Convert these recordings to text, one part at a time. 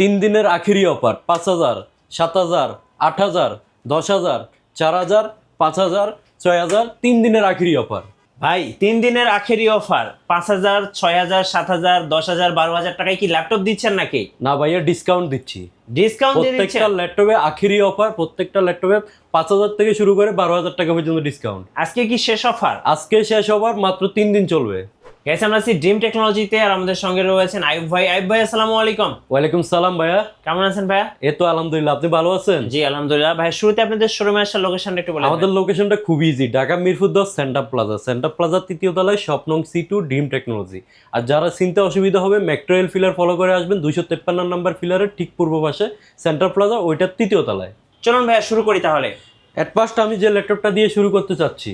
তিন দিনের আখেরি অফার পাঁচ হাজার সাত হাজার আট হাজার দশ হাজার চার হাজার পাঁচ হাজার ছয় হাজার তিন দিনের আখেরি অফার। ভাই তিন দিনের আখেরি অফার পাঁচ হাজার ছয় হাজার সাত হাজার দশ হাজার বারো হাজার টাকায় কি ল্যাপটপ দিচ্ছেন নাকি? না ভাইয়া ডিসকাউন্ট দিচ্ছি। ডিসকাউন্ট প্রত্যেকটা ল্যাপটপে আখেরি অফার প্রত্যেকটা ল্যাপটপে পাঁচ হাজার থেকে শুরু করে বারো হাজার টাকা পর্যন্ত ডিসকাউন্ট আজকে কি শেষ অফার? আজকে শেষ অফার মাত্র তিন দিন চলবে। গেছে আমরা আছি ড্রিম টেকনোলজিতে আর আমাদের সঙ্গে রয়েছেন আইব ভাই। আইব ভাই আসসালামু আলাইকুম। ওয়ালাইকুম সালাম ভাইয়া। কেমন আছেন ভাইয়া? এ তো আলহামদুলিল্লাহ আপনি ভালো আছেন? জি আলহামদুলিল্লাহ। ভাই শুরুতে আপনাদের শোরুমে আসার লোকেশনটা একটু বলেন আমাদের লোকেশনটা খুবই ইজি ঢাকা মিরপুর দশ সেন্টার প্লাজা সেন্টার প্লাজার তৃতীয় তলায় স্বপ্নং সি টু ড্রিম টেকনোলজি আর যারা চিনতে অসুবিধা হবে মেট্রোয়েল ফিলার ফলো করে আসবেন দুইশো তেপ্পান্ন নাম্বার ফিলারের ঠিক পূর্ব পাশে সেন্টার প্লাজা ওইটার তৃতীয় তলায়। চলুন ভাইয়া শুরু করি তাহলে। অ্যাট ফার্স্ট আমি যে ল্যাপটপটা দিয়ে শুরু করতে চাচ্ছি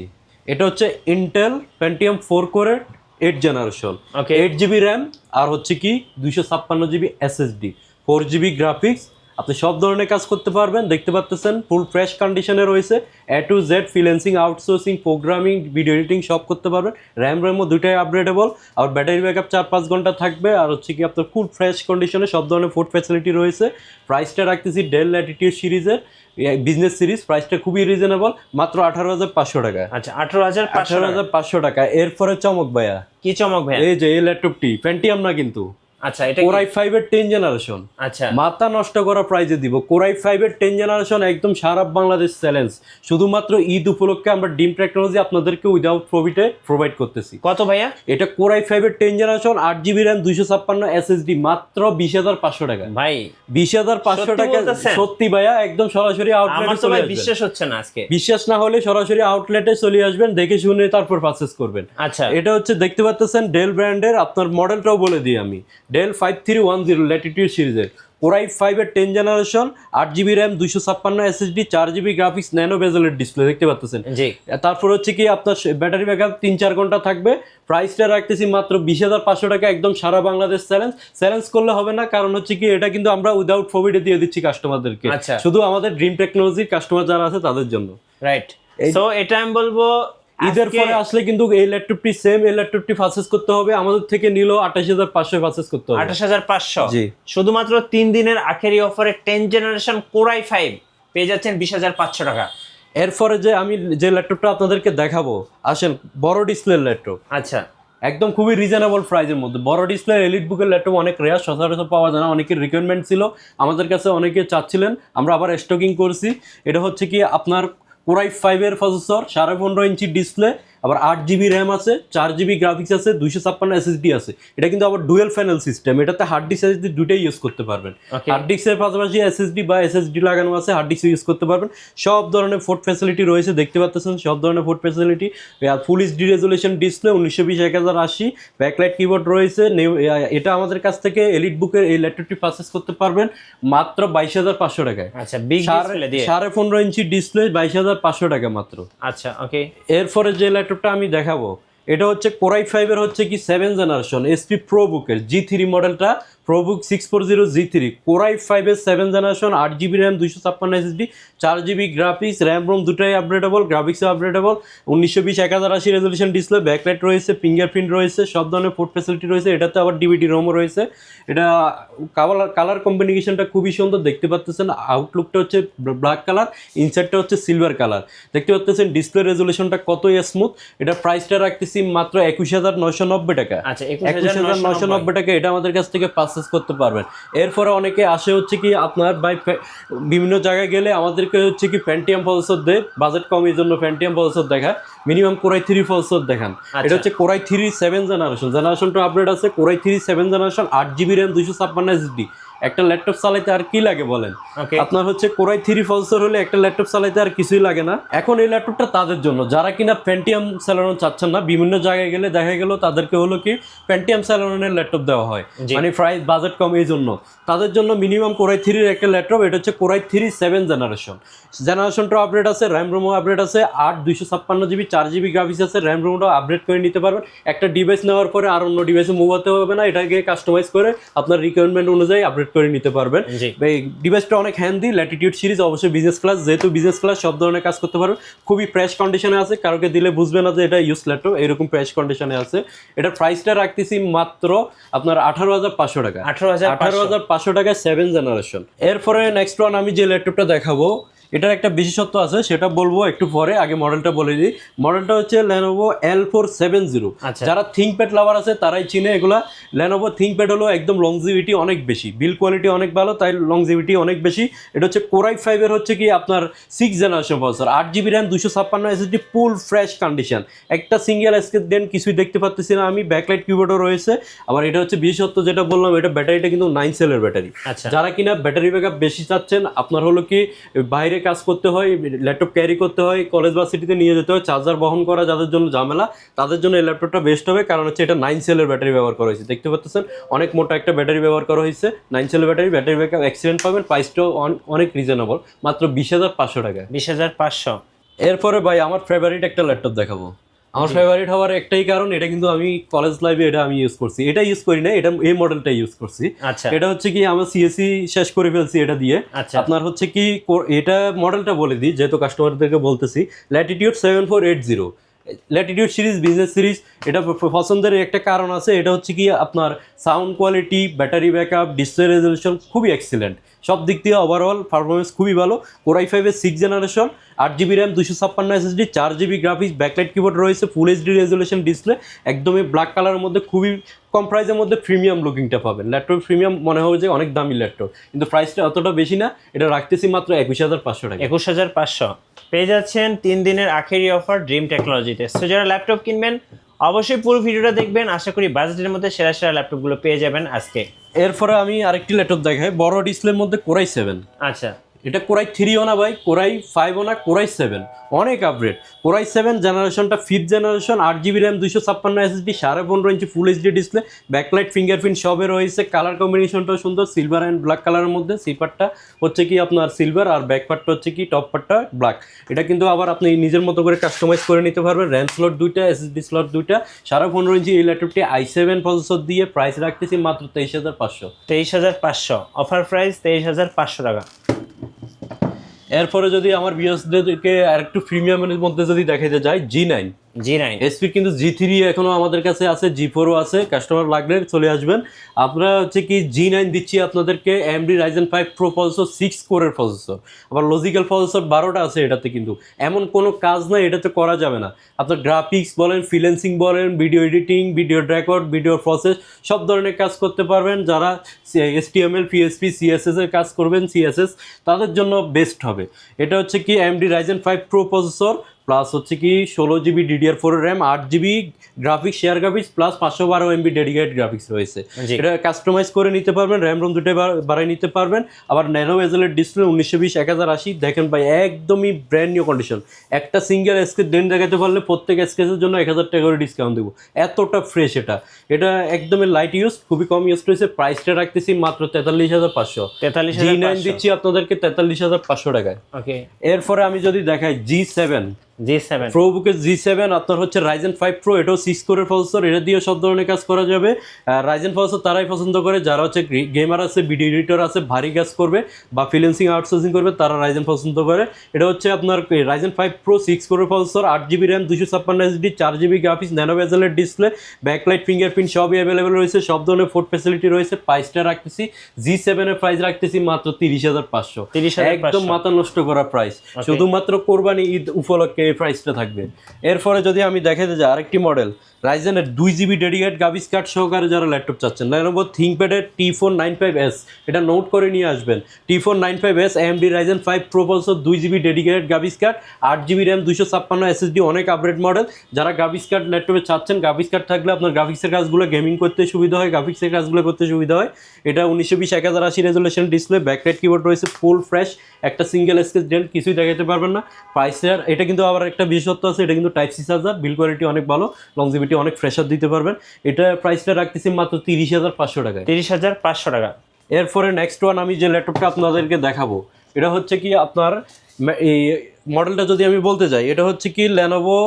এটা হচ্ছে ইন্টেল পেন্টিয়াম ফোর কোরের eight generation Okay. Eight GB RAM আর হচ্ছে কি দুইশো ছাপ্পান্ন GB SSD four GB graphics আপনি সব ধরনের কাজ করতে পারবেন। দেখতে পাচ্ছেন ফুল ফ্রেশ কন্ডিশনে রয়েছে। A to Z freelancing outsourcing programming video editing সব করতে পারবেন। র্যাম র্যামও দুটাই আপগ্রেডেবল আর ব্যাটারি ব্যাকআপ চার পাঁচ ঘণ্টা থাকবে। আর হচ্ছে কি আপনার ফুল ফ্রেশ কন্ডিশনে সব ধরনের ফুড ফ্যাসিলিটি রয়েছে। প্রাইসটা রাখতেছি ডেল ল্যাটিটিউড সিরিজের। বিজনেস সিরিজ প্রাইসটা খুবই রিজনেবল মাত্র আঠারো হাজার পাঁচশো টাকা। আচ্ছা আঠারো হাজার আঠারো হাজার পাঁচশো টাকা। এরপরে চমক ভাইয়া। কি চমক ভাইয়া? এই যে এই ল্যাপটপটি প্যান্টিয়াম না কিন্তু? আচ্ছা এটা? কোরাই ফাইভের টেন জেনারেশন আচ্ছা। মাথা নষ্ট করা প্রাইজে দিব। কোরাই ফাইভের টেন জেনারেশন একদম সারা বাংলাদেশ চ্যালেঞ্জ শুধুমাত্র ঈদ উপলক্ষে আমরা ডিম টেকনোলজি আপনাদেরকে উইদাউট প্রফিটে প্রোভাইড করতেছি। কত ভাইয়া? এটা কোরাই ফাইভের টেন জেনারেশন আট জিবি র্যাম দুইশো ছাপ্পান্ন এসএসডি মাত্র বিশ হাজার পাঁচশো টাকা। ভাই বিশ হাজার পাঁচশো টাকা সত্যি ভাইয়া একদম সরাসরি আউটলেটে চলে বিশ্বাস হচ্ছে না আজকে। বিশ্বাস না হলে সরাসরি আউটলেটে চলে আসবেন দেখে শুনে তারপর পারচেস করবেন। আচ্ছা। এটা হচ্ছে দেখতে পাচ্ছেন ডেল ব্র্যান্ডের আপনার মডেলটাও বলে দিই আমি। Dell five three one zero Latitude সিরিজের কোরাই ফাইভের টেন জেনারেশন আট জিবি র্যাম দুইশো ছাপ্পান্ন এসএসডি চার জিবি গ্রাফিক্স ন্যানো বেজেলের ডিসপ্লে দেখতে পাচ্ছেন জি। তারপর হচ্ছে কি আপনার ব্যাটারি ব্যাকআপ তিন চার ঘণ্টা থাকবে। প্রাইসটা রাখতেছি মাত্র বিশ হাজার পাঁচশো টাকা একদম সারা বাংলাদেশ চ্যালেঞ্জ চ্যালেঞ্জ করলে হবে না কারণ হচ্ছে কি এটা কিন্তু আমরা উইদাউট প্রফিটে দিয়ে দিচ্ছি কাস্টমারদেরকে আচ্ছা। শুধু আমাদের ড্রিম টেকনোলজির কাস্টমার যারা আছে তাদের জন্য। রাইট সো এটা আমি বলব ঈদের পরে আসলে কিন্তু এই ল্যাপটপটি সেম এই ল্যাপটপটি পারচেস করতে হবে। আমাদের থেকে নিলেও আঠাশ হাজার পাঁচশো পারচেস করতে হবে। আঠাশ হাজার পাঁচশো। জি। শুধুমাত্র তিন দিনের আখেরি অফারে টেন জেনারেশন কোরাই ফাইভ পেয়ে যাচ্ছেন বিশ হাজার পাঁচশো টাকা। এরপরে যে আমি যে ল্যাপটপটা আপনাদেরকে দেখাবো আসেন বড় ডিসপ্লে ল্যাপটপ। আচ্ছা। একদম খুবই রিজনেবল প্রাইজের মধ্যে। বড় ডিসপ্লে এলিট বুকের ল্যাপটপ অনেক রেয়ার সচরাচর পাওয়া যায় না। অনেকের রিকোয়ারমেন্ট ছিল। আমাদের কাছে অনেকে চাচ্ছিলেন। আমরা আবার স্টকিং করছি। এটা হচ্ছে কি আপনার কোরাই ফাইভের প্রসেসর সাড়ে পনেরো ইঞ্চি ডিসপ্লে আবার আট জিবি র্যাম আছে চার জিবি গ্রাফিক্স আছে দুইশো ছাপ্পান্ন এসএসডি আছে। এটা কিন্তু আবার ডুয়েল প্যানেল সিস্টেম এটাতে হার্ড ডিস্ক এসএসডি দুটাই ইউজ করতে পারবেন। হার্ড ডিস্কের পাশাপাশি এসএসডি বা এসএসডি লাগানো আছে হার্ড ডিস্ক ইউজ করতে পারবেন। সব ধরনের ফোর্ট ফ্যাসিলিটি রয়েছে দেখতে পাচ্ছেন সব ধরনের port facility full HD resolution display উনিশশো বিশ এক হাজার আশি। ব্যাকলাইট কিবোর্ড রয়েছে এটা আমাদের কাছ থেকে এলিট বুকের এই ল্যাপটপটি পারচেস করতে পারবেন মাত্র বাইশ হাজার পাঁচশো টাকায়। আচ্ছা সাড়ে পনেরো ইঞ্চি ডিসপ্লে বাইশ হাজার পাঁচশো টাকা মাত্র। আচ্ছা ওকে এরপরে যে ল্যাপটপটা আমি দেখাবো। এটা হচ্ছে কোরাই ফাইভের হচ্ছে কি সেভেন জেনারেশন এসপি প্রো বুকের জি থ্রি মডেলটা pro book six four zero G three core i ফাইভের সেভেন জেনারেশন আট জিবি র্যাম দুইশো ছাপ্পান্ন এসএসডি চার জিবি গ্রাফিক্স র্যাম রোম দুটাই আপডেটেবল গ্রাফিক্সও আপডেটেবল উনিশশো বিশ এক হাজার আশি রেজলিউশন ডিসপ্লে ব্যাকলাইট রয়েছে ফিঙ্গারপ্রিন্ট রয়েছে, সব ধরনের পোর্ট ফ্যাসিলিটি রয়েছে, এটাতে আবার ডিভিডি রোমও রয়েছে। এটা কালার কালার কম্বিনেশনটা খুবই সুন্দর, দেখতে পাচ্ছেন আউটলুকটা হচ্ছে ব্ল্যাক কালার ইনসাইডটা হচ্ছে সিলভার কালার দেখতে পাচ্ছেন ডিসপ্লে রেজলিউশনটা কতই স্মুথ এটা প্রাইসটা রাখতেছি মাত্র একুশ হাজার নয়শো নব্বই টাকা। আচ্ছা একুশ হাজার নয়শো নব্বই। টাকা এটা আমাদের কাছ থেকে পারচেস করতে পারবেন। এরপরে অনেকে আসে হচ্ছে কি আপনার বাই বিভিন্ন জায়গায় গেলে আমাদেরকে হচ্ছে কি প্যান্টিয়াম প্রসেসর দেয়। বাজেট কম এই জন্য প্যান্টিয়াম প্রসেসর দেখায়। Minimum core i three processor দেখান। এটা হচ্ছে core i three seven generation জেনারেশনটা update আছে। Core i three seven generation আট জিবি র্যাম দুইশো ছাপ্পান্ন এসডি একটা ল্যাপটপ চালাইতে আর কি লাগে বলেন? আপনার হচ্ছে কোরাই থ্রি প্রসেসর হলে একটা ল্যাপটপ চালাইতে আর কিছুই লাগে না। এখন এই ল্যাপটপটা তাদের জন্য। যারা কিনা প্যান্টিয়াম চালানো চাচ্ছেন না বিভিন্ন জায়গায় গেলে দেখা গেল তাদেরকে হলো কি প্যান্টিয়াম চালানোর ল্যাপটপ দেওয়া হয়। মানে প্রাইস বাজেট কম এই জন্য। তাদের জন্য মিনিমাম কোরাই থ্রির একটা ল্যাপটপ এটা হচ্ছে core i three seven generation জেনারেশনটা update আছে র্যাম রোমও আপডেট আছে আট দুইশো ছাপ্পান্ন জিবি চার জিবি গ্রাফিক্স আছে র্যাম রোমটাও আপডেট করে নিতে পারবেন। একটা ডিভাইস নেওয়ার পরে আর অন্য ডিভাইসে মুভ হতে হবে না এটাকে কাস্টমাইজ করে আপনার রিকোয়ারমেন্ট অনুযায়ী আপডেট আপগ্রেড করে নিতে পারবেন। এই ডিভাইসটা অনেক হ্যান্ডি ল্যাটিটিউড সিরিজ অবশ্যই বিজনেস ক্লাস যেহেতু বিজনেস ক্লাস সব ধরনের কাজ করতে পারবে খুবই ফ্রেশ কন্ডিশনে আছে কারোকে দিলে বুঝবে না যে এটা ইউজ ল্যাপটপ এরকম ফ্রেশ কন্ডিশনে আছে। এটার প্রাইসটা রাখতেছি মাত্র আপনার আঠারো হাজার পাঁচশো টাকা। আঠারো হাজার আঠারো হাজার পাঁচশো টাকায় সেভেন জেনারেশন এরপরে নেক্সট ওয়ান আমি যে ল্যাপটপটা দেখাবো এটার একটা বিশেষত্ব আছে সেটা বলব একটু পরে আগে মডেলটা বলে দিই। মডেলটা হচ্ছে Lenovo L four seven zero আচ্ছা। যারা থিঙ্কপ্যাড লাভার আছে তারাই চিনে এগুলা। ল্যানোভো থিঙ্কপ্যাড হলো একদম লংজিভিটি অনেক বেশি। বিল কোয়ালিটি অনেক ভালো তাই লংজিভিটি অনেক বেশি। এটা হচ্ছে কোরাই ফাইভের হচ্ছে কি আপনার সিক্স জেনারেশন প্রসেসর আট জিবি র্যাম দুশো ছাপ্পান্ন এসএসডি ফুল ফ্রেশ কন্ডিশন একটা সিঙ্গেল এসকে দেন কিছুই দেখতে পাচ্ছি না আমি ব্যাকলাইট কিবোর্ডও রয়েছে। আবার এটা হচ্ছে বিশেষত্ব যেটা বললাম এটা ব্যাটারিটা কিন্তু নাইন সেলের ব্যাটারি আচ্ছা। যারা কিনা ব্যাটারি ব্যাকআপ বেশি চাচ্ছেন আপনার হলো কি বাইরে কাজ করতে হয় ল্যাপটপ ক্যারি করতে হয় কলেজ বা সিটিতে নিয়ে যেতে হয় চার্জার বহন করা যাদের জন্য ঝামেলা তাদের জন্য এই ল্যাপটপটা বেস্ট হবে। কারণ হচ্ছে এটা নাইন সেলের ব্যাটারি ব্যবহার করা হয়েছে। দেখতে পাচ্ছেন অনেক মোটা একটা ব্যাটারি ব্যবহার করা হয়েছে। নাইন সেলের ব্যাটারি ব্যাটারি ব্যাকআপ অ্যাক্সিডেন্ট পাবেন প্রাইসটাও অনেক রিজনেবল মাত্র বিশ হাজার পাঁচশো টাকা। বিশ হাজার পাঁচশো। এরপরে ভাই আমার ফেভারিট একটা ল্যাপটপ দেখাবো। আমার ফেভারিট হওয়ার একটাই কারণ এটা কিন্তু আমি কলেজ লাইফে এটা আমি ইউজ করছি। এটা ইউজ করি না এটা এই মডেলটা ইউজ করছি। আচ্ছা। এটা হচ্ছে কি আমার সিএসসি শেষ করে ফেলছি এটা দিয়ে। আচ্ছা। আপনার হচ্ছে কি এটা মডেলটা বলে দিই যেহেতু কাস্টমারদেরকে বলতেছি Latitude seven four eight zero Latitude series business series এটা পছন্দের একটা কারণ আছে, এটা হচ্ছে কি আপনার sound quality battery backup display resolution খুবই এক্সিলেন্ট সব দিক দিয়ে ওভারঅল পারফরমেন্স খুবই ভালো। কোরাই ফাইভের সিক্স জেনারেশন আট জিবি র্যাম দুশো ছাপ্পান্ন এসএসডি চার জিবি গ্রাফিক্স ব্যাকলাইট কিবোর্ড রয়েছে ফুল এইচডি রেজলিউশন ডিসপ্লে একদমই ব্ল্যাক কালারের মধ্যে খুবই কম প্রাইসের মধ্যে প্রিমিয়াম লুকিংটা পাবেন। ল্যাপটপ প্রিমিয়াম মনে হবে যে অনেক দামি ল্যাপটপ কিন্তু প্রাইসটা অতটা বেশি না, এটা রাখতেছি মাত্র একুশ হাজার পাঁচশো টাকা। একুশ হাজার পাঁচশো। পেয়ে যাচ্ছেন তিন দিনের আখেরি অফার ড্রিম টেকনোলজিতে সো যারা ল্যাপটপ কিনবেন অবশ্যই পুরো ভিডিওটা দেখবেন। আশা করি বাজেটের মধ্যে সেরা সেরা ল্যাপটপগুলো পেয়ে যাবেন আজকে। এরপরে আমি আরেকটি ল্যাপটপ দেখাই। বড় ডিসপ্লের মধ্যে কোরাই সেভেন আচ্ছা। এটা কোরাই থ্রিও না ভাই, কোরাই ফাইভও না, কোরাই সেভেন অনেক আপগ্রেড কোরাই সেভেন জেনারেশনটা ফিফথ জেনারেশন আট জিবি র্যাম দুইশো ছাপ্পান্ন এসএসডি সাড়ে পনেরো inch full HD display backlight fingerprint সবে রয়েছে। কালার কম্বিনেশনটাও সুন্দর সিলভার অ্যান্ড ব্ল্যাক কালারের মধ্যে। সিপারটা হচ্ছে কি আপনার সিলভার আর ব্যাক পার্টটা হচ্ছে কি টপ পার্টটা ব্ল্যাক এটা কিন্তু আবার আপনি নিজের মতো করে কাস্টমাইজ করে নিতে পারবেন। র্যাম স্লট দুইটা এসএসডি স্লট দুইটা, সাড়ে পনেরো ইঞ্চি এই ল্যাপটপটি আই সেভেন প্রসেসর দিয়ে প্রাইস রাখতেছি মাত্র তেইশ হাজার পাঁচশো। তেইশ হাজার পাঁচশো। অফার প্রাইস তেইশ হাজার পাঁচশো টাকা। এরপরে যদি আমার বিএসডিকে আরেকটু প্রিমিয়ামের মধ্যে যদি দেখাতে যায় G nine G nine SP কিন্তু জি থ্রি এখনও আমাদের কাছে আছে জি ফোরও আছে কাস্টমার লাগলে চলে আসবেন। আমরা হচ্ছে কি জি নাইন দিচ্ছি আপনাদেরকে MD Ryzen five pro processor six কোরের প্রসেসর আবার লজিক্যাল প্রসেসর বারোটা আছে এটাতে কিন্তু। এমন কোনো কাজ নাই এটাতে করা যাবে না। আপনার গ্রাফিক্স বলেন ফ্রিল্যান্সিং বলেন video editing video record video process সব ধরনের কাজ করতে পারবেন। যারা এসটিএমএল পিএসপি সিএসএস এর কাজ করবেন সিএসএস তাদের জন্য বেস্ট হবে। এটা হচ্ছে কি MD Ryzen five pro processor plus হচ্ছে কি ষোলো জিবি ডিডিআর ফোর র্যাম আট GB graphics share graphics plus পাঁচশো বারো এমবি ডেডিকেটেড গ্রাফিক্স রয়েছে। এটা কাস্টমাইজ করে নিতে পারবেন র্যাম রোম দুটোই বা- বাড়াই নিতে পারবেন। আবার ন্যানো এজেলের ডিসপ্লে উনিশশো বিশ এক হাজার আশি দেখেন ভাই একদমই ব্র্যান্ড নিউ কন্ডিশন একটা সিঙ্গেল স্কেচ ডেন দেখাতে পারলে প্রত্যেক স্কেচের জন্য এক হাজার টাকা করে ডিসকাউন্ট দেবো। এতটা ফ্রেশ এটা। এটা একদমই লাইট ইউজ খুবই কম ইউজ রয়েছে। প্রাইসটা রাখতেছি মাত্র তেতাল্লিশ হাজার পাঁচশো। তেতাল্লিশ জি নাইন দিচ্ছি আপনাদেরকে তেতাল্লিশ হাজার পাঁচশো টাকায়। ওকে এরপরে আমি যদি দেখাই G seven G seven pro বুকের জি সেভেন আপনার হচ্ছে রাইজেন ফাইভ প্রো এটাও কোরের প্রসেসর এটা দিয়েও সব ধরনের কাজ করা যাবে। রাইজেন প্রসেসর তারাই পছন্দ করে যারা হচ্ছে গেমার আছে ভিডিও এডিটর আছে ভারী কাজ করবে বা ফ্রিল্যান্সিং আউটসোর্সিং করবে তারা রাইজেন পছন্দ করে। এটা হচ্ছে আপনার রাইজেন প্রো কোরের প্রসেসর গ্রাফিক্স ন্যানো বেজেলের ডিসপ্লে ব্যাকলাইট ফিঙ্গারপ্রিন্ট সবই অ্যাভেলেবেল রয়েছে সব ধরনের ফোর্ট ফ্যাসিলিটি রয়েছে। প্রাইসটা রাখতেছি জি সেভেনের প্রাইস রাখতেছি মাত্র তিরিশ হাজার পাঁচশো। 30,500 একদম মাথা নষ্ট করা প্রাইস শুধুমাত্র কোরবানি ঈদ উপলক্ষে এই প্রাইসটা থাকবে। এরপরে যদি আমি দেখাতে যাই আরেকটি মডেল রাইজেনের দুই জিবি ডেডিকেট গাবিস কার্ড সহকারে যারা ল্যাপটপ চাচ্ছেন Lenovo থিঙ্কপ্যাডের T four nine five S এটা নোট করে নিয়ে আসবেন। T four nine five S AMD Ryzen five pro processor দুই জিবি ডেডিকেটেড গাবিস কার্ড আট জিবি র্যাম দুশো ছাপ্পান্ন এসএসডি অনেক আপডেট মডেল যারা গ্রাফিক্স কার্ড ল্যাপটপে চাচ্ছেন গ্রাফিক্স কার্ড থাকলে আপনার গ্রাফিক্সের কাজগুলো গেমিং করতে সুবিধা হয় গ্রাফিক্সের কাজগুলো করতে সুবিধা হয়। এটা উনিশশো বিশ এক হাজার আশি রেজুলেশন ডিসপ্লে ব্যাকলাইট কিবোর্ড রয়েছে ফুল ফ্রেশ একটা সিঙ্গেল স্কেচ ডেন্ট কিছুই দেখাতে পারবেন না। প্রাইসের এটা কিন্তু আবার একটা বিশেষত্ব আছে, এটা কিন্তু type C charger build quality অনেক ভালো লংজিভিটি অনেক ফ্রেশার দিতে পারবেন। এটা প্রাইসটা রাখতেছি মাত্র তিরিশ হাজার পাঁচশো টাকা তিরিশ হাজার পাঁচশো টাকা। এরপরে নেক্সট ওয়ান আমি যে ল্যাপটপটা আপনাদেরকে দেখাবো এটা হচ্ছে কি আপনার এই মডেলটা যদি আমি বলতে যাই এটা হচ্ছে কি Lenovo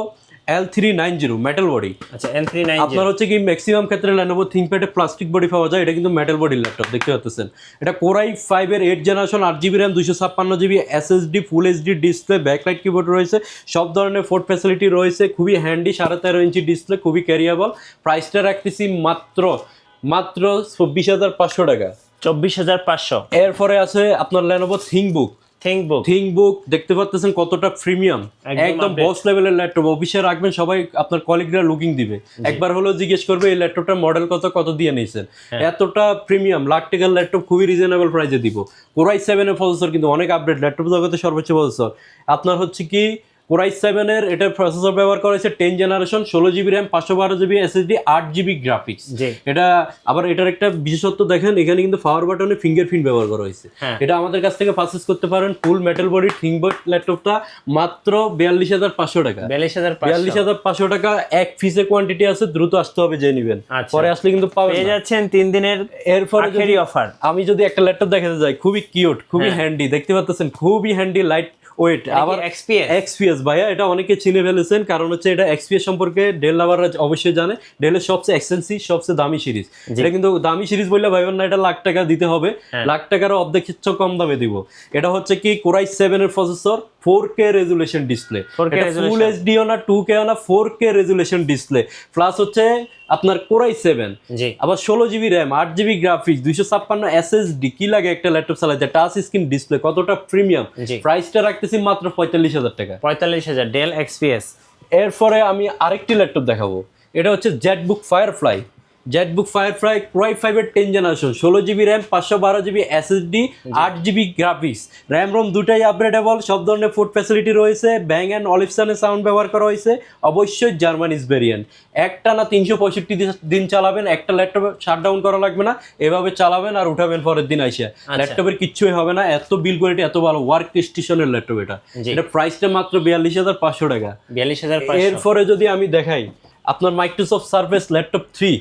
L three nine zero metal body আচ্ছা এন থ্রি নাইন আপনার হচ্ছে কি ম্যাক্সিমাম ক্ষেত্রে ল্যানোভো থিঙ্কপ্যাডে প্লাস্টিক বডি পাওয়া যায় এটা কিন্তু মেটাল বডির ল্যাপটপ দেখতে পাচ্ছেন। এটা কোরাই ফাইভের এইট জেনারেশন আট জিবি র্যাম দুশো ছাপ্পান্ন GB SSD full HD display backlight keyboard রয়েছে সব ধরনের ফোর্ট ফ্যাসিলিটি রয়েছে খুবই হ্যান্ডি সাড়ে তেরো ইঞ্চি ডিসপ্লে খুবই ক্যারিয়েবল প্রাইসটা রাখতেছি মাত্র মাত্র চব্বিশ হাজার পাঁচশো টাকা। চব্বিশ হাজার পাঁচশো। এরপরে আছে আপনার ল্যানোভো থিঙ্কবুক থিঙ্ক বুক দেখতে পাচ্ছেন কতটা প্রিমিয়াম একদম একদম বস লেভেলের ল্যাপটপ অফিসে রাখবেন সবাই আপনার কলিগরা লুকিং দিবে। একবার হলো জিজ্ঞেস করবে এই ল্যাপটপটার মডেল কত কত দিয়ে নিয়েছেন? হ্যাঁ। এতটা প্রিমিয়াম লাখ টাকার ল্যাপটপ খুবই রিজনেবল প্রাইসে দিব। কোরাই সেভেনের প্রসেসর কিন্তু অনেক আপডেট ল্যাপটপ জগতে সর্বোচ্চ প্রসেসর আপনার হচ্ছে কি কোরাই সেভেনের এটার প্রসেসর ব্যবহার করা হয়েছে টেন জেনারেশন ষোলো জিবি র্যাম পাঁচশো বারো জিবি এসএসডি আট জিবি গ্রাফিক্স এটা আবার এটার একটা বিশেষত্ব দেখেন এখানে কিন্তু পাওয়ার বাটনে ফিঙ্গারপ্রিন্ট ব্যবহার করা হয়েছে। হ্যাঁ। এটা আমাদের কাছ থেকে পারচেস করতে পারেন ফুল মেটাল বডি থিংবোর্ড ল্যাপটপটা মাত্র বিয়াল্লিশ হাজার পাঁচশো টাকা। বিয়াল্লিশ হাজার বিয়াল্লিশ হাজার পাঁচশো টাকা এক পিসে কোয়ান্টিটি আছে দ্রুত আসতে হবে যে নিবেন। আচ্ছা। পরে আসলে কিন্তু পাবেন পেয়ে। যাচ্ছেন তিন দিনের এরপরে অফার আমি যদি একটা ল্যাপটপ দেখাতে যাই খুবই কিউট খুবই হ্যান্ডি দেখতে পাচ্ছেন খুবই হ্যান্ডি লাইট ওয়েট আবার এক্সপিএস এক্সপিএস ভাইয়া এটা অনেকে চিনে ফেলেছেন। কারণ হচ্ছে এটা এক্সপিএস সম্পর্কে ডেল লাভাররা অবশ্যই জানে। ডেলের সবচেয়ে এক্সপেন্সিভ সবচেয়ে দামি সিরিজ এটা কিন্তু দামি সিরিজ বললে ভাইবেন না এটা লাখ টাকা দিতে হবে। হ্যাঁ। লাখ টাকার অর্ধেক কম দামে দিব। এটা হচ্ছে কি কোরাই সেভেন এর processor four K resolution display 4K full resolution। HD না টু কে না four K resolution display plus হচ্ছে আপনার কোরাই সেভেন আবার ষোলো জিবি র্যাম আট জিবি গ্রাফিক্স দুইশো ছাপ্পান্ন এস এস ডি কি লাগে একটা ল্যাপটপ চালাতে টাচ স্ক্রিন ডিসপ্লে কতটা প্রিমিয়াম প্রাইসটা রাখতেছি মাত্র পঁয়তাল্লিশ হাজার টাকা। পঁয়তাল্লিশ হাজার ডেল এক্সপিএস এরপরে আমি আরেকটি ল্যাপটপ দেখাবো। এটা হচ্ছে EliteBook Firefly EliteBook Firefly core i ফাইভের টেন জেনারেশন ষোলো জিবি র্যাম পাঁচশো বারো জিবি এসএসডি আট জিবি গ্রাফিক্স র্যাম রোম দুটাই আপগ্রেডেবল সব ধরনের ফুড ফ্যাসিলিটি রয়েছে ব্যাং অ্যান্ড অলিপসানের সাউন্ড ব্যবহার করা হয়েছে অবশ্যই জার্মান জার্মানিজ ভেরিয়েন্ট একটা না তিনশো পঁয়ষট্টি দিন চালাবেন একটা ল্যাপটপ শাট ডাউন করা লাগবে না এভাবে চালাবেন আর উঠাবেন পরের দিন আইসা। ল্যাপটপের কিচ্ছুই হবে না এত বিল কোয়ালিটি এত ভালো ওয়ার্ক স্টেশনের ল্যাপটপ এটা। এটা প্রাইসটা মাত্র বিয়াল্লিশ হাজার পাঁচশো টাকা। বিয়াল্লিশ হাজার এরপরে যদি আমি দেখাই আপনার Microsoft Surface laptop three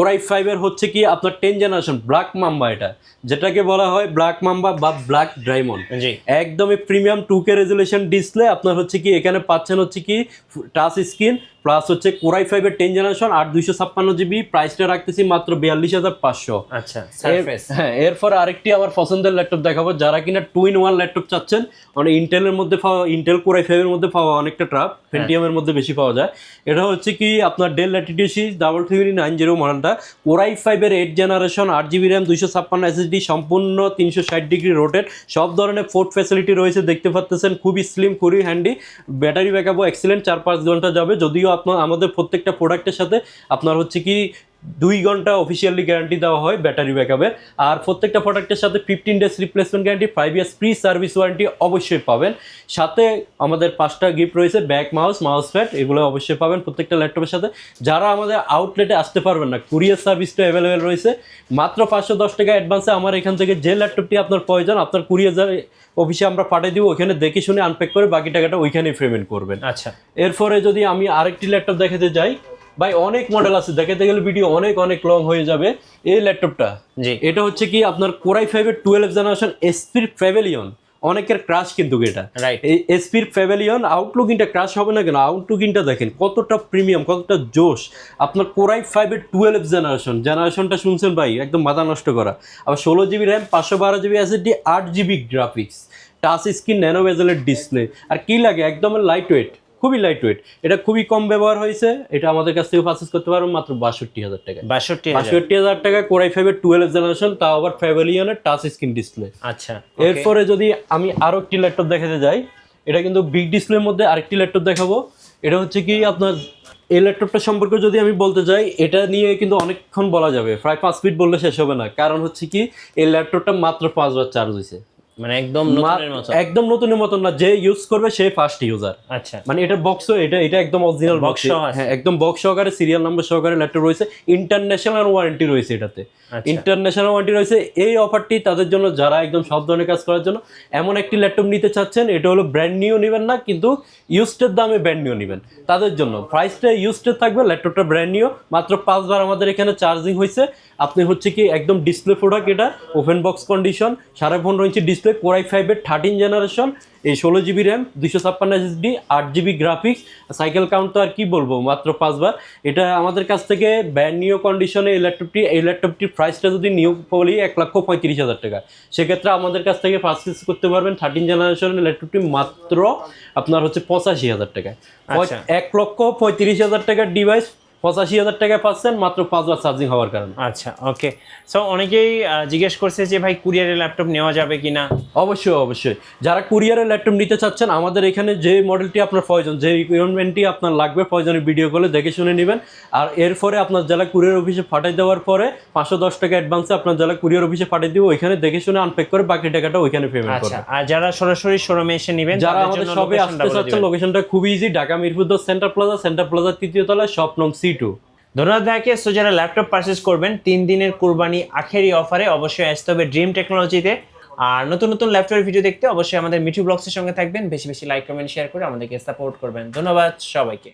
core i five এর হচ্ছে কি আপনার টেন জেনারেশন ব্ল্যাক মাম্বা এটা। যেটাকে বলা হয় ব্ল্যাক মাম্বা বা ব্ল্যাক ডায়মন্ড একদমই premium two K resolution display আপনার হচ্ছে কি এখানে পাচ্ছেন হচ্ছে কি টাচ স্ক্রিন প্লাস হচ্ছে কোরাই ফাইভের টেন জেনারেশন আর দুইশো ছাপ্পান্ন জিবি প্রাইসটা রাখতেছি মাত্র বিয়াল্লিশ হাজার পাঁচশো। আচ্ছা হ্যাঁ এরপর আরেকটি আমার পছন্দের ল্যাপটপ দেখাবো যারা কিনা টু ইন ওয়ান ল্যাপটপ চাচ্ছেন মানে ইন্টেলের মধ্যে পাওয়া ইন্টেল কোরাই ফাইভের মধ্যে পাওয়া অনেকটা ট্রাপ পেন্টিয়ামের মধ্যে বেশি পাওয়া যায়। এটা হচ্ছে কি আপনার Dell Latitude double three nine zero মডেলটা কোরাই ফাইভের এইট জেনারেশন আট জিবি র্যাম দুইশো ছাপ্পান্ন এসএসডি সম্পূর্ণ তিনশো ষাট ডিগ্রি রোটেট সব ধরনের ফোর্ট ফ্যাসিলিটি রয়েছে দেখতে পাচ্ছেন খুবই স্লিম খুবই হ্যান্ডি ব্যাটারি ব্যাকআপও এক্সিলেন্ট চার পাঁচ ঘণ্টা যাবে যদিও আপনার আমাদের প্রত্যেকটা প্রোডাক্টের সাথে আপনার হচ্ছে কি দুই ঘণ্টা অফিসিয়ালি গ্যারান্টি দেওয়া হয় ব্যাটারি ব্যাকআপের আর প্রত্যেকটা প্রোডাক্টের সাথে fifteen days replacement guarantee five years free service warranty অবশ্যই পাবেন। সাথে আমাদের পাঁচটা গিফট রয়েছে ব্যাক মাউস মাউস প্যাড এগুলো অবশ্যই পাবেন প্রত্যেকটা ল্যাপটপের সাথে। যারা আমাদের আউটলেটে আসতে পারবেন না কুরিয়ার সার্ভিসটা অ্যাভেলেবেল রয়েছে। মাত্র পাঁচশো দশ টাকা অ্যাডভান্সে আমার এখান থেকে যে ল্যাপটপটি আপনার প্রয়োজন আপনার কুরিয়ার অফিসে আমরা পাঠিয়ে দিব ওখানে দেখে শুনে আনপ্যাক করে বাকি টাকাটা ওইখানেই পেমেন্ট করবেন। আচ্ছা। এরপরে যদি আমি আরেকটি ল্যাপটপ দেখাতে যাই ভাই অনেক মডেল আছে। দেখাতে গেলে ভিডিও অনেক অনেক লং হয়ে যাবে। এই ল্যাপটপটা জি। এটা হচ্ছে কি আপনার কোরাই ফাইভের টুয়েলভ জেনারেশন এসপির ফ্যাভেলিয়ন অনেকের ক্রাশ কিন্তু এটা। রাইট এই এসপির ফ্যাভেলিয়ন আউটলুকিংটা ক্রাশ হবে না কেন? আউটলুকিংটা দেখেন কতটা প্রিমিয়াম কতটা জোশ। আপনার কোরাই ফাইভের টুয়েলভ জেনারেশন জেনারেশনটা শুনছেন ভাই একদম মাথা নষ্ট করা। আবার ষোলো জিবি র্যাম পাঁচশো বারো জিবি এসএসডি আট GB graphics touch screen nano বেজেলের display আর কি লাগে? একদম লাইট ওয়েট খুবই লাইট ওয়েট এটা খুবই কম ব্যবহার হয়েছে। এটা আমাদের কাছ থেকে পারচেস করতে পারব মাত্র বাষট্টি হাজার টাকা বাষট্টি বাষট্টি হাজার টাকা কোরাই ফাইভের টুয়েলভ জেনারেশন তাও আবার ফ্যাভেলিয়নের টাচ স্ক্রিন ডিসপ্লে আচ্ছা এরপরে যদি আমি আরও একটি ল্যাপটপ দেখাতে যাই এটা কিন্তু বিগ ডিসপ্লের মধ্যে আরেকটি ল্যাপটপ দেখাবো। এটা হচ্ছে কি আপনার এই ল্যাপটপটা সম্পর্কে যদি আমি বলতে যাই এটা নিয়ে কিন্তু অনেকক্ষণ বলা যাবে। প্রায় পাঁচ মিনিট বললে শেষ হবে না। কারণ হচ্ছে কি এই ল্যাপটপটা মাত্র পাঁচবার চার্জ হয়েছে। মানে একদম নতুনের মতো। একদম নতুনের না যে ইউজ করবে সে ফার্স্ট ইউজার আচ্ছা। মানে এটার বক্সও এটা এটা একদম অরিজিনাল বক্স হ্যাঁ একদম বক্স সহকারে সিরিয়াল নাম্বার সহকারে ল্যাপটপ রয়েছে। ইন্টারন্যাশনাল ওয়ারেন্টি রয়েছে এটাতে। আচ্ছা। ইন্টারন্যাশনাল ওয়ারেন্টি রয়েছে। এই অফারটি তাদের জন্য যারা একদম সব ধরনের কাজ করার জন্য এমন একটি ল্যাপটপ নিতে চাচ্ছেন এটা হলো ব্র্যান্ড নিউ নেবেন না কিন্তু ইউজটের দামে ব্র্যান্ড নিউ নেবেন। তাদের জন্য প্রাইসটা ইউজটের থাকবে ল্যাপটপটা ব্র্যান্ড নিউ মাত্র পাঁচবার আমাদের এখানে চার্জিং হয়েছে। আপনি হচ্ছে কি একদম ডিসপ্লে প্রোডাক্ট এটা ওপেন বক্স কন্ডিশন সাড়ে পনেরো ইঞ্চি ডিসপ্লে কোরাই ফাইভের থার্টিন জেনারেশন এই ষোলো জিবি র্যাম দুইশো ছাপ্পান্ন এসএসডি আট জিবি গ্রাফিক্স সাইকেল কাউন্ট তো আর কি বলব মাত্র পাঁচবার। এটা আমাদের কাছ থেকে ব্যান্ড নিউ কন্ডিশনে এই ল্যাপটপটি এই ল্যাপটপটির প্রাইসটা যদি নিউ বলি এক লক্ষ পঁয়ত্রিশ হাজার টাকা। সেক্ষেত্রে আমাদের কাছ থেকে পারচেস করতে পারবেন থার্টিন জেনারেশনের ল্যাপটপটি মাত্র আপনার হচ্ছে পঁচাশি হাজার টাকায়। আচ্ছা। এক লক্ষ পঁয়ত্রিশ হাজার টাকার ডিভাইস পঁচাশি হাজার টাকায় পাচ্ছেন মাত্র পাঁচবার চার্জিং হওয়ার কারণে। আচ্ছা ওকে সো অনেকেই জিজ্ঞেস করছে যে ভাই কুরিয়ারের ল্যাপটপ নেওয়া যাবে কি না অবশ্যই অবশ্যই। যারা কুরিয়ারের ল্যাপটপ নিতে চাচ্ছেন আমাদের এখানে যে মডেলটি আপনার প্রয়োজন যে রিকোয়ারমেন্টটি আপনার লাগবে প্রয়োজনে ভিডিও কলে দেখে শুনে নেবেন। আর এরপরে আপনার জেলা কুরিয়ার অফিসে পাঠিয়ে দেওয়ার পরে পাঁচশো দশ টাকা অ্যাডভান্সে আপনার জেলা কুরিয়ার অফিসে পাঠিয়ে দিব। ওইখানে দেখে শুনে আনপ্যাক করে বাকি টাকাটা ওইখানে পেমেন্ট আচ্ছা করবেন। আর যারা সরাসরি শোরুমে এসে নেবেন যারা আমাদের সবে আসতে চাচ্ছেন লোকেশনটা খুবই ইজি ঢাকা মিরপুর দশ সেন্টার প্লাজা সেন্টার প্লাজার তৃতীয় তলায় শপ নম সি টু ধন্যবাদ ভাইকে। সো যারা ল্যাপটপ পারচেস করবেন, তিন দিনের কোরবানি আখেরি অফারে অবশ্যই আসতে হবে ড্রিম টেকনোলজিতে আর নতুন নতুন ল্যাপটপের ভিডিও দেখতে অবশ্যই আমাদের মিঠু ব্লগসের সঙ্গে থাকবেন। বেশি বেশি লাইক কমেন্ট শেয়ার করে আমাদেরকে সাপোর্ট করবেন। ধন্যবাদ সবাইকে।